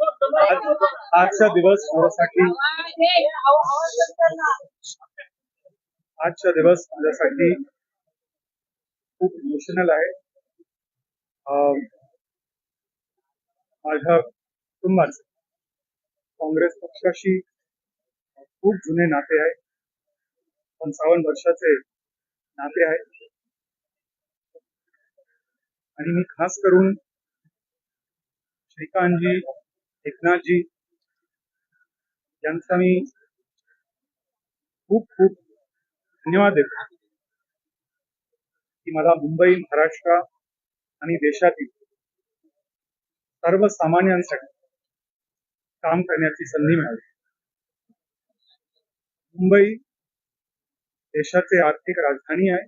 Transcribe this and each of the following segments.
आजचा दिवस माझ्यासाठी आजचा दिवस माझ्यासाठी खूप इमोशनल आहे. माझ्या कुटुंबाचे काँग्रेस पक्षाशी खूप जुने नाते आहे. पंचावन्न वर्षाचे नाते आहे. आणि मी खास करून श्रीकांतजी एकनाथजी यांचा मी खूप खूप धन्यवाद देतो. की मला मुंबई महाराष्ट्र आणि देशातील सर्वसामान्यांसाठी काम करण्याची संधी मिळाली. मुंबई देशाचे आर्थिक राजधानी आहे.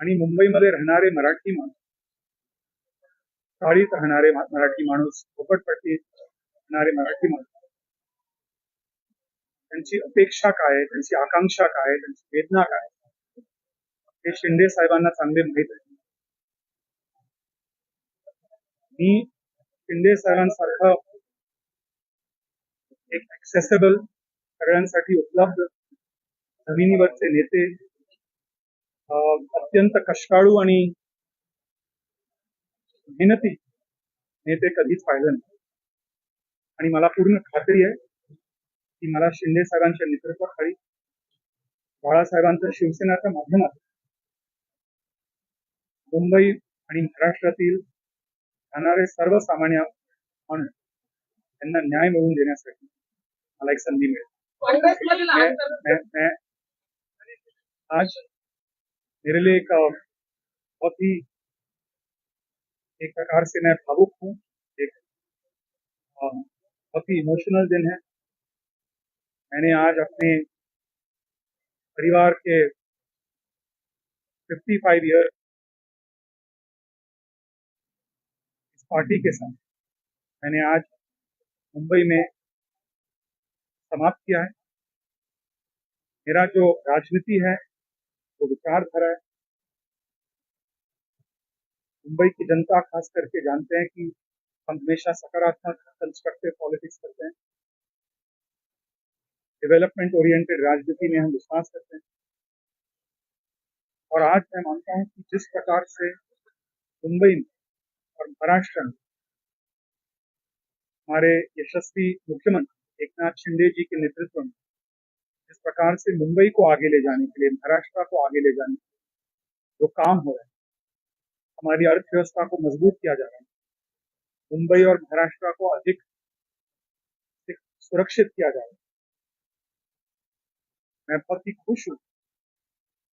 आणि मुंबईमध्ये राहणारे मराठी माणूस चाळीत राहणारे मराठी माणूस झोपडपट्टीत राहणारे मराठी माणूस. त्यांची अपेक्षा काय त्यांची आकांक्षा काय त्यांची वेदना काय हे शिंदे साहेबांना चांगले माहीत आहे. मी शिंदे साहेबांसारखं एक ऍक्सेसेबल सगळ्यांसाठी उपलब्ध जमिनीवरचे नेते अत्यंत कष्टाळू आणि मेहनती. नेते कधीच पाहिलं नाही. आणि मला पूर्ण खात्री आहे की मला शिंदे साहेबांच्या नेतृत्वाखाली बाळासाहेबांच्या शिवसेनाच्या माध्यमातून मुंबई आणि महाराष्ट्रातील राहणारे सर्वसामान्य माणूस त्यांना न्याय मिळवून देण्यासाठी मला एक संधी मिळेल. आज मेरे लिए एक बहुत ही. एक प्रकार से मैं भावुक हूँ। एक बहुत ही इमोशनल दिन है। मैंने आज अपने परिवार के 55 फाइव ईयर इस पार्टी के साथ मैंने आज मुंबई में समाप्त किया है। मेरा जो राजनीति है, वो विचारधारा है मुंबई की जनता खास करके जानते हैं कि हम हमेशा सकारात्मक कंस्ट्रक्टिव पॉलिटिक्स करते हैं। डेवलपमेंट ओरिएंटेड राजनीति में हम विश्वास करते हैं। और आज मैं मानता हूँ कि जिस प्रकार से मुंबई में और महाराष्ट्र में हमारे यशस्वी मुख्यमंत्री एकनाथ शिंदे जी के नेतृत्व में जिस प्रकार से मुंबई को आगे ले जाने के लिए, महाराष्ट्र को आगे ले जाने के जो काम हो रहा है हमारी अर्थव्यवस्था को मज़बूत किया जा रहा है। मुंबई और महाराष्ट्र को अधिक सुरक्षित किया जा रहा है। मैं बहुत ही खुश हूँ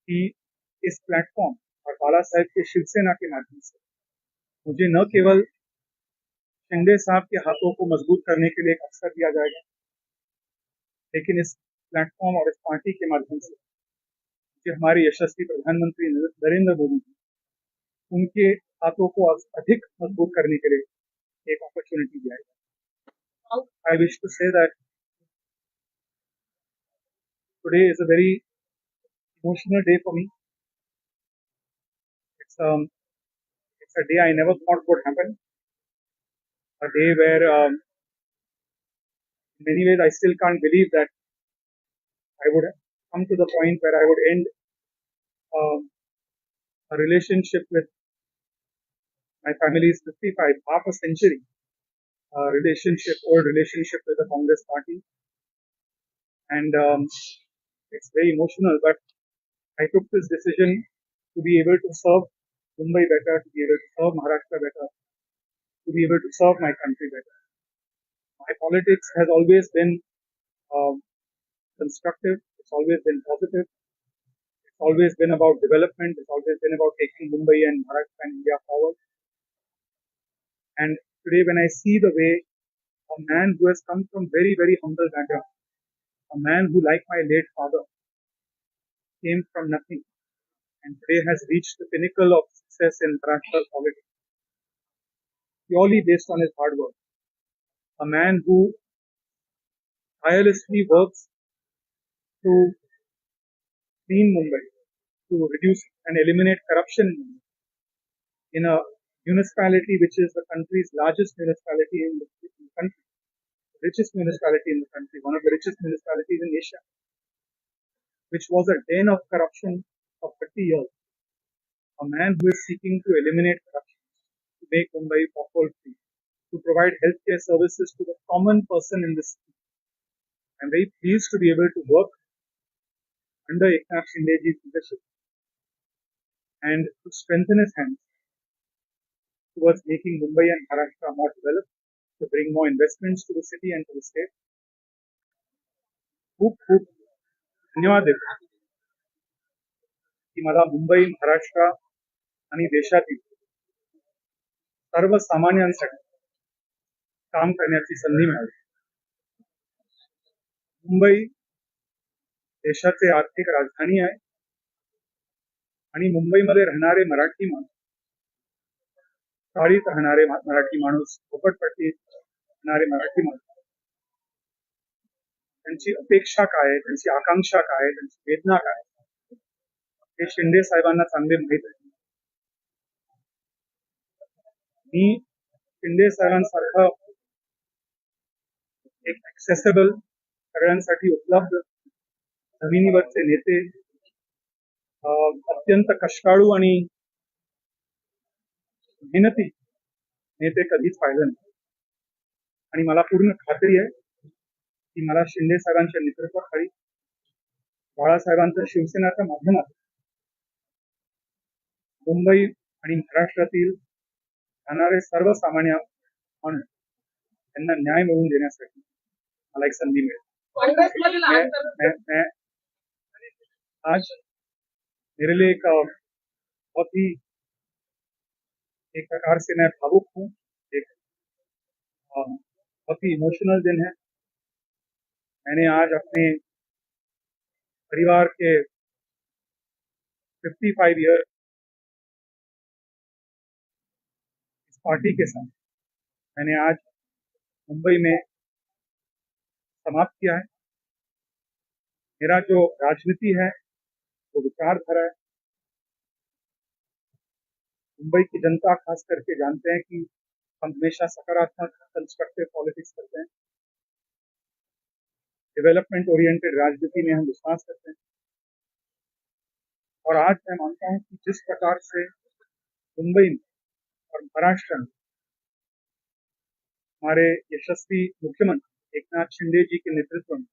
कि इस प्लेटफॉर्म और बाला साहेब के शिवसेना के माध्यम से मुझे न केवल शिंदे साहब के हाथों को मज़बूत करने के लिए एक अवसर दिया जाएगा, लेकिन इस प्लेटफॉर्म और इस पार्टी के माध्यम से मुझे हमारे यशस्वी प्रधानमंत्री नरेंद्र मोदी जी उनके हाथों को अधिक मजबूत करने के लिए एक अपॉर्चुनिटी दिया है I wish to say that today is a very emotional day for me. It's um, it's a day I never thought would happen. A day where, um, in many ways, I still can't believe that I would come to the point where I would end um, a relationship with my family is 55, half a century uh, relationship, old relationship with the Congress party. And um, it's very emotional, but I took this decision to be able to serve Mumbai better, to be able to serve Maharashtra better, to be able to serve my country better. My politics has always been um, constructive, it's always been positive, it's always been about development, it's always been about taking Mumbai and Maharashtra and India forward. And today, when I see the way a man who has come from very, very humble background, a man who, like my late father, came from nothing and today has reached the pinnacle of success in international politics, purely based on his hard work. A man who tirelessly works to clean Mumbai, to reduce and eliminate corruption in a municipality which is the country's largest municipality in the, in the country, richest municipality in the country, one of the richest municipalities in Asia, which was a den of corruption for 30 years. A man who is seeking to eliminate corruption, to make Mumbai pothole free, to provide healthcare services to the common person in this city. I'm very pleased to be able to work under Eknath Shindeji's leadership and to strengthen his hands towards making Mumbai and Maharashtra more developed, to bring more investments to the city and to the state. खूप खूप धन्यवाद देतो की मला मुंबई महाराष्ट्र आणि देशातील सर्वसामान्यांसाठी काम करण्याची संधी मिळाली मुंबई देशाचे आर्थिक राजधानी आहे आणि मुंबईमध्ये राहणारे मराठी माणूस चाळीत राहणारे मराठी माणूस झोपडपट्टीत राहणारे मराठी माणूस। त्यांची अपेक्षा काय त्यांची आकांक्षा काय त्यांची वेदना काय हे शिंदे साहेबांना चांगले माहीत आहे. मी शिंदे साहेबांसारखा एक ऍक्सेसेबल सगळ्यांसाठी उपलब्ध जमिनीवरचे नेते अं, अत्यंत कष्टाळू आणि मेहनती. नेते कधीच पाहिलं नाही. आणि मला पूर्ण खात्री आहे की मला शिंदे साहेबांच्या नेतृत्वाखाली बाळासाहेबांच्या शिवसेनाच्या माध्यमातून मुंबई आणि महाराष्ट्रातील राहणारे सर्वसामान्य माणूस त्यांना न्याय मिळवून देण्यासाठी मला एक संधी मिळेल. आज मेरे लिए एक बहुत ही एक प्रकार से मैं भावुक हूँ। एक बहुत ही इमोशनल दिन है। मैंने आज अपने परिवार के 55 फाइव ईयर इस पार्टी के साथ मैंने आज मुंबई में समाप्त किया है। मेरा जो राजनीति है, वो विचारधारा है मुंबई की जनता खास करके जानते हैं कि हम हमेशा सकारात्मक कंस्ट्रक्टिव पॉलिटिक्स करते हैं। डेवलपमेंट ओरिएंटेड राजनीति में हम विश्वास करते हैं। और आज मैं मानता हूँ कि जिस प्रकार से मुंबई में और महाराष्ट्र में हमारे यशस्वी मुख्यमंत्री एकनाथ शिंदे जी के नेतृत्व में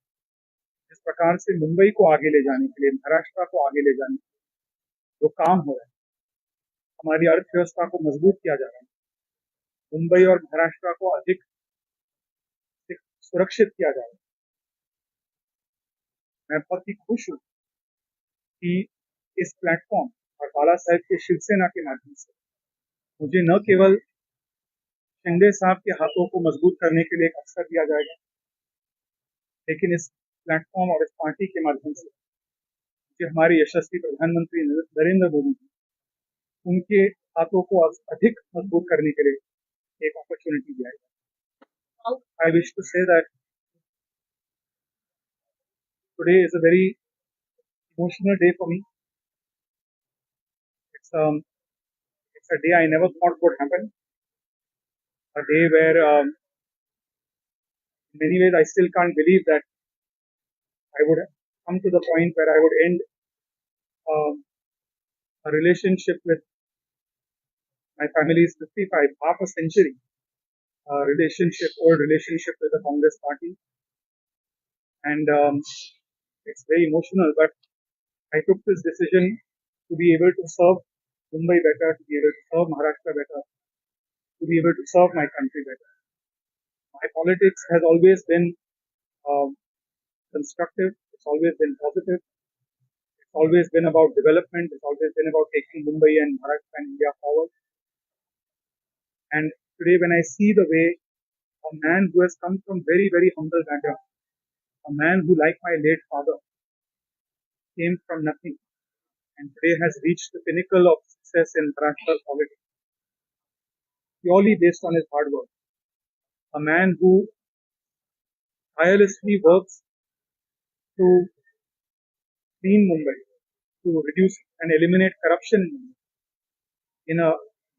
जिस प्रकार से मुंबई को आगे ले जाने के लिए, महाराष्ट्र को आगे ले जाने के लिए जो काम हो रहा है हमारी अर्थव्यवस्था को मज़बूत किया जा रहा है। मुंबई और महाराष्ट्र को अधिक सुरक्षित किया जा रहा है। मैं बहुत ही खुश हूँ कि इस प्लेटफॉर्म और बाला साहेब के शिवसेना के माध्यम से मुझे न केवल शिंदे साहब के हाथों को मज़बूत करने के लिए एक अवसर दिया जाएगा, लेकिन इस प्लेटफॉर्म और इस पार्टी के माध्यम से मुझे हमारे यशस्वी प्रधानमंत्री नरेंद्र मोदी उनके हाथों को अधिक मज़बूत करने के लिए एक अपॉर्चुनिटी दिया जाए I wish to say that today is a very emotional day for me it's it's a day I never thought would happen a day where many ways I still can't believe that I would come to the point where I would end a relationship with my family is 55, half a century uh, relationship, old relationship with the Congress party. And um, It's very emotional, but I took this decision to be able to serve Mumbai better, to be able to serve Maharashtra better, to be able to serve my country better. My politics has always been um, constructive. It's always been positive. Always been about development. It's always been about taking Mumbai and Maharashtra and India forward. And today, when I see the way a man who has come from very, very humble background, a man who, like my late father, came from nothing and today has reached the pinnacle of success in international politics, purely based on his hard work. A man who tirelessly works to clean Mumbai, to reduce and eliminate corruption in a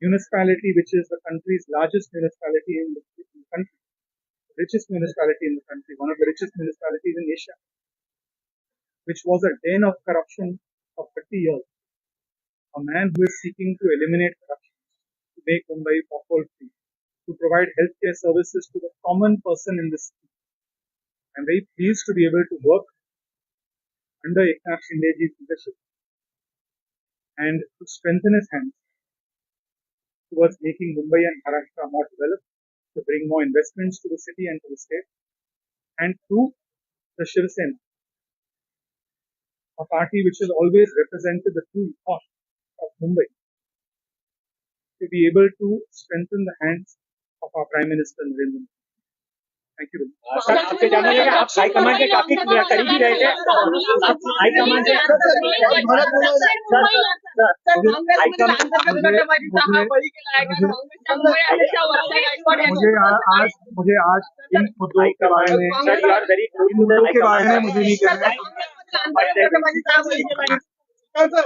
municipality which is the country's largest municipality in the, in the country, richest municipality in the country, one of the richest municipalities in Asia, which was a den of corruption for 30 years. A man who is seeking to eliminate corruption, to make Mumbai pothole free, to provide healthcare services to the common person in this city. I'm very pleased to be able to work under Eknath Shindeji's leadership and to strengthen his hands towards making Mumbai and Maharashtra more developed, to bring more investments to the city and to the state, and through the Shiv Sena, a party which has always represented the true heart of Mumbai, to be able to strengthen the hands of our Prime Minister Narendra Modi. Sir आपसे जानना है आप high command के काफ़ी करीबी रहे थे high command मुझे आज मुझे आज इन मुद्दों के बारे में इन मुद्दों के बारे में मुझे नहीं कहना है सर